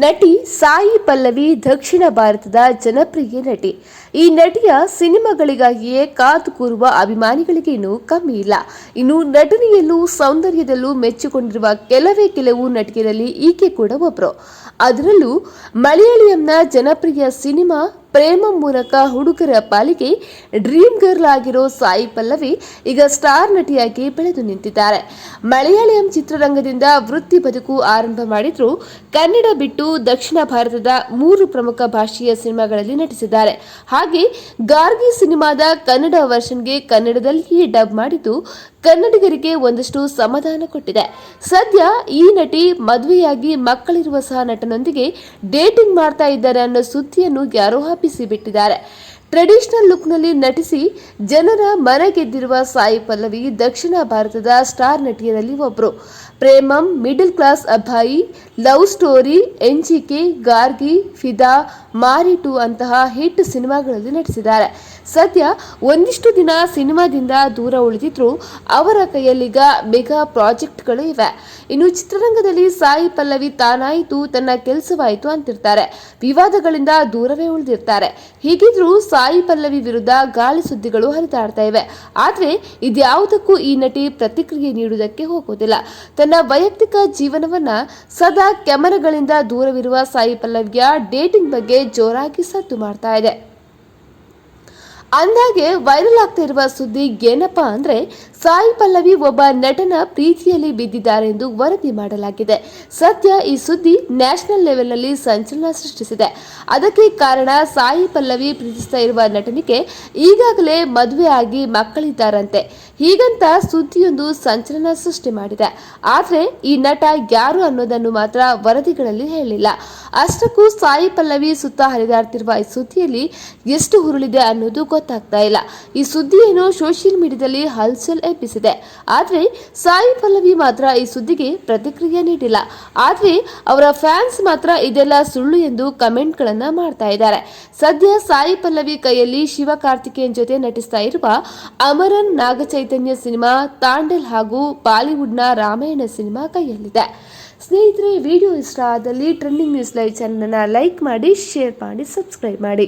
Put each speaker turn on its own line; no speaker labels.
ನಟಿ ಸಾಯಿ ಪಲ್ಲವಿ ದಕ್ಷಿಣ ಭಾರತದ ಜನಪ್ರಿಯ ನಟಿ. ಈ ನಟಿಯ ಸಿನಿಮಾಗಳಿಗಾಗಿಯೇ ಕಾದು ಕೂರುವ ಅಭಿಮಾನಿಗಳಿಗೆ ಇನ್ನೂ ಕಮ್ಮಿ ಇಲ್ಲ. ಇನ್ನು ನಟನೆಯಲ್ಲೂ ಸೌಂದರ್ಯದಲ್ಲೂ ಮೆಚ್ಚಿಕೊಂಡಿರುವ ಕೆಲವೇ ಕೆಲವು ನಟಿಯರಲ್ಲಿ ಈಕೆ ಕೂಡ ಒಬ್ಬರು ಅದರಲ್ಲೂ ಮಲಯಾಳಿಯಂನ ಜನಪ್ರಿಯ ಸಿನಿಮಾ ಪ್ರೇಮ ಮೂಲಕ ಹುಡುಗರ ಪಾಲಿಗೆ ಡ್ರೀಮ್ ಗರ್ಲ್ ಆಗಿರೋ ಸಾಯಿ ಪಲ್ಲವಿ ಈಗ ಸ್ಟಾರ್ ನಟಿಯಾಗಿ ಬೆಳೆದು ನಿಂತಿದ್ದಾರೆ. ಮಲಯಾಳಂ ಚಿತ್ರರಂಗದಿಂದ ವೃತ್ತಿ ಬದುಕು ಆರಂಭ ಮಾಡಿದ್ರು. ಕನ್ನಡ ಬಿಟ್ಟು ದಕ್ಷಿಣ ಭಾರತದ ಮೂರು ಪ್ರಮುಖ ಭಾಷೆಯ ಸಿನಿಮಾಗಳಲ್ಲಿ ನಟಿಸಿದ್ದಾರೆ. ಹಾಗೆ ಗಾರ್ಗಿ ಸಿನಿಮಾದ ಕನ್ನಡ ವರ್ಷನ್ಗೆ ಕನ್ನಡದಲ್ಲಿಯೇ ಡಬ್ ಮಾಡಿದ್ದು ಕನ್ನಡಿಗರಿಗೆ ಒಂದಷ್ಟು ಸಮಾಧಾನ ಕೊಟ್ಟಿದೆ. ಸದ್ಯ ಈ ನಟಿ ಮದುವೆಯಾಗಿ ಮಕ್ಕಳಿರುವ ಸಹ ನಟನೊಂದಿಗೆ ಡೇಟಿಂಗ್ ಮಾಡ್ತಾ ಇದ್ದಾರೆ ಅನ್ನೋ ಸುದ್ದಿಯನ್ನು ಯಾರೋ ಹಬ್ಬಿಸಿ ಬಿಟ್ಟಿದ್ದಾರೆ ಟ್ರೆಡಿಷನಲ್ ಲುಕ್ನಲ್ಲಿ ನಟಿಸಿ ಜನರ ಮನ ಗೆದ್ದಿರುವ ಸಾಯಿ ಪಲ್ಲವಿ ದಕ್ಷಿಣ ಭಾರತದ ಸ್ಟಾರ್ ನಟಿಯರಲ್ಲಿ ಒಬ್ಬರು Premam middle class Abbayi love story MGK Gargi, Fidaa, Maari two ಅಂತಹ ಹಿಟ್ ಸಿನಿಮಾಗಳಲ್ಲಿ ನಟಿಸಿದ್ದಾರೆ. ಸದ್ಯ ಒಂದಿಷ್ಟು ದಿನ ಸಿನಿಮಾದಿಂದ ದೂರ ಉಳಿದಿದ್ರು ಅವರ ಕೈಯಲ್ಲಿಗ ಮೆಗಾ ಪ್ರಾಜೆಕ್ಟ್ಗಳು ಇವೆ. ಇನ್ನು ಚಿತ್ರರಂಗದಲ್ಲಿ ಸಾಯಿ ಪಲ್ಲವಿ ತಾನಾಯಿತು, ತನ್ನ ಕೆಲಸವಾಯಿತು ಅಂತಿರ್ತಾರೆ. ವಿವಾದಗಳಿಂದ ದೂರವೇ ಉಳಿದಿರ್ತಾರೆ. ಹೀಗಿದ್ರೂ ಸಾಯಿ ಪಲ್ಲವಿ ವಿರುದ್ಧ ಗಾಳಿ ಸುದ್ದಿಗಳು ಹರಿದಾಡ್ತಾ ಇವೆ. ಆದರೆ ಇದ್ಯಾವುದಕ್ಕೂ ಈ ನಟಿ ಪ್ರತಿಕ್ರಿಯೆ ನೀಡುವುದಕ್ಕೆ ಹೋಗೋದಿಲ್ಲ ತನ್ನ ವೈಯಕ್ತಿಕ ಜೀವನವನ್ನ ಸದಾ ಕ್ಯಾಮೆರಾಗಳಿಂದ ದೂರವಿರುವ ಸಾಯಿ ಪಲ್ಲವ್ಯ ಡೇಟಿಂಗ್ ಬಗ್ಗೆ ಜೋರಾಗಿ ಸದ್ದು ಮಾಡ್ತಾ ಇದೆ. ಅಂದಾಗೆ ವೈರಲ್ ಆಗ್ತಾ ಇರುವ ಸುದ್ದಿ ಏನಪ್ಪಾ ಅಂದ್ರೆ ಸಾಯಿ ಪಲ್ಲವಿ ಒಬ್ಬ ನಟನ ಪ್ರೀತಿಯಲ್ಲಿ ಬಿದ್ದಿದ್ದಾರೆ ಎಂದು ವರದಿ ಮಾಡಲಾಗಿದೆ. ಸದ್ಯ ಈ ಸುದ್ದಿ ನ್ಯಾಷನಲ್ ಲೆವೆಲ್ನಲ್ಲಿ ಸಂಚಲನ ಸೃಷ್ಟಿಸಿದೆ. ಅದಕ್ಕೆ ಕಾರಣ ಸಾಯಿ ಪಲ್ಲವಿ ಪ್ರೀತಿಸ್ತಾ ಇರುವ ನಟನಿಗೆ ಈಗಾಗಲೇ ಮದುವೆ ಆಗಿ ಮಕ್ಕಳಿದ್ದಾರಂತೆ. ಹೀಗಂತ ಸುದ್ದಿಯೊಂದು ಸಂಚಲನ ಸೃಷ್ಟಿ ಮಾಡಿದೆ. ಆದರೆ ಈ ನಟ ಯಾರು ಅನ್ನೋದನ್ನು ಮಾತ್ರ ವರದಿಗಳಲ್ಲಿ ಹೇಳಿಲ್ಲ. ಅಷ್ಟಕ್ಕೂ ಸಾಯಿ ಪಲ್ಲವಿ ಸುತ್ತ ಹರಿದಾಡ್ತಿರುವ ಈ ಸುದ್ದಿಯಲ್ಲಿ ಎಷ್ಟು ಹುರುಳಿದೆ ಅನ್ನೋದು ಗೊತ್ತಾಗ್ತಾ ಇಲ್ಲ. ಈ ಸುದ್ದಿಯನ್ನು ಸೋಷಿಯಲ್ ಮೀಡಿಯಾದಲ್ಲಿ ಹಲ್ಚಲ್ ಎಬ್ಬಿಸಿದೆ ಆದರೆ ಸಾಯಿ ಪಲ್ಲವಿ ಮಾತ್ರ ಈ ಸುದ್ದಿಗೆ ಪ್ರತಿಕ್ರಿಯೆ ನೀಡಿಲ್ಲ. ಆದರೆ ಅವರ ಫ್ಯಾನ್ಸ್ ಮಾತ್ರ ಇದೆಲ್ಲ ಸುಳ್ಳು ಎಂದು ಕಮೆಂಟ್ಗಳನ್ನು ಮಾಡ್ತಾ ಇದ್ದಾರೆ. ಸದ್ಯ ಸಾಯಿ ಪಲ್ಲವಿ ಕೈಯಲ್ಲಿ ಶಿವ ಕಾರ್ತಿಕೇಯನ್ ಜೊತೆ ನಟಿಸ್ತಾ ಇರುವ ಅಮರನ್ ನಾಗಚೈತನ್ಯ ಸಿನಿಮಾ, ತಾಂಡೆಲ್ ಹಾಗೂ ಬಾಲಿವುಡ್ನ ರಾಮಾಯಣ ಸಿನಿಮಾ ಕೈಯಲ್ಲಿದೆ. ಸ್ನೇಹಿತರೆ, ವಿಡಿಯೋ ಇಷ್ಟ ಆದಲ್ಲಿ ಟ್ರೆಂಡಿಂಗ್ ನ್ಯೂಸ್ ಲೈವ್ ಚಾನಲ್ನ ಲೈಕ್ ಮಾಡಿ, ಶೇರ್ ಮಾಡಿ, ಸಬ್ಸ್ಕ್ರೈಬ್ ಮಾಡಿ.